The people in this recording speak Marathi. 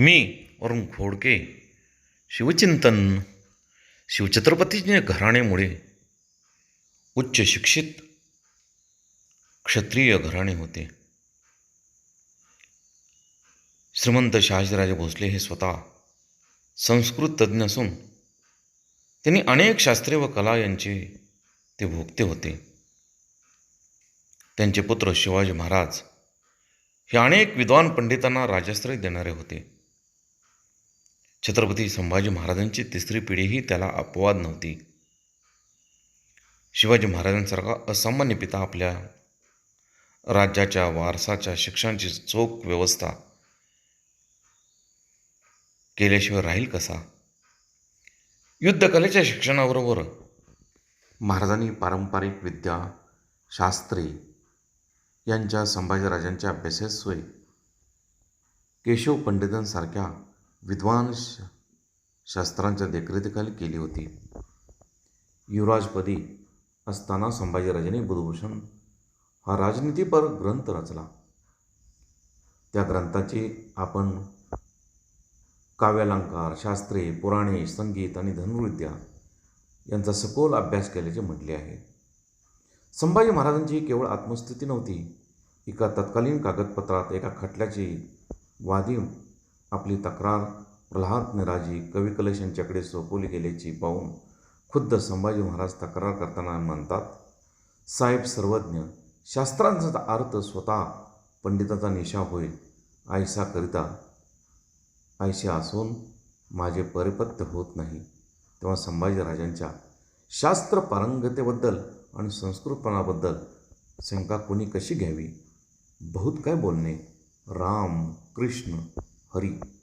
मी अरुण खोडके शिवचिंतन शिवछत्रपतीचे घराण्यामुळे उच्च शिक्षित क्षत्रिय घराणे होते. श्रीमंत शहाजीराजे भोसले हे स्वतः संस्कृत तज्ज्ञ असून त्यांनी अनेक शास्त्रे व कला यांचे ते भोगते होते. त्यांचे पुत्र शिवाजी महाराज हे अनेक विद्वान पंडितांना राजाश्रय देणारे होते. छत्रपती संभाजी महाराजांची तिसरी पिढीही त्याला अपवाद नव्हती. शिवाजी महाराजांसारखा असामान्य पिता आपल्या राज्याच्या वारसाच्या शिक्षणाची चोख व्यवस्था केल्याशिवाय राहील कसा? युद्धकलेच्या शिक्षणाबरोबर महाराजांनी पारंपरिक विद्या शास्त्री यांच्या संभाजीराजांच्या अभ्यासासोय केशव पंडितांसारख्या विद्वान श शास्त्रांच्या देखरेखीखाली केली होती. युवराजपदी असताना संभाजीराजांनी बुधभूषण हा राजनीतीपर ग्रंथ रचला. त्या ग्रंथाची आपण काव्यालंकार शास्त्रे पुराणे संगीत आणि धनुर्विद्या यांचा सखोल अभ्यास केल्याचे म्हटले आहे. संभाजी महाराजांची केवळ आत्मस्थिती नव्हती एका तत्कालीन कागदपत्रात एका खटल्याची वादी आपली तक्रार प्रल्हाद निराजी कवी कलेश यांच्याकडे सोपवली गेल्याची पाहून खुद्द संभाजी महाराज तक्रार करताना म्हणतात साहेब सर्वज्ञ शास्त्रांचा अर्थ स्वतः पंडिताचा निशा होईल आयसा करिता असून माझे परिपत्य होत नाही. तेव्हा संभाजीराजांच्या शास्त्र पारंगतेबद्दल आणि संस्कृतपणाबद्दल शंका कोणी कशी घ्यावी? बहुत काय बोलणे? राम कृष्ण हरी.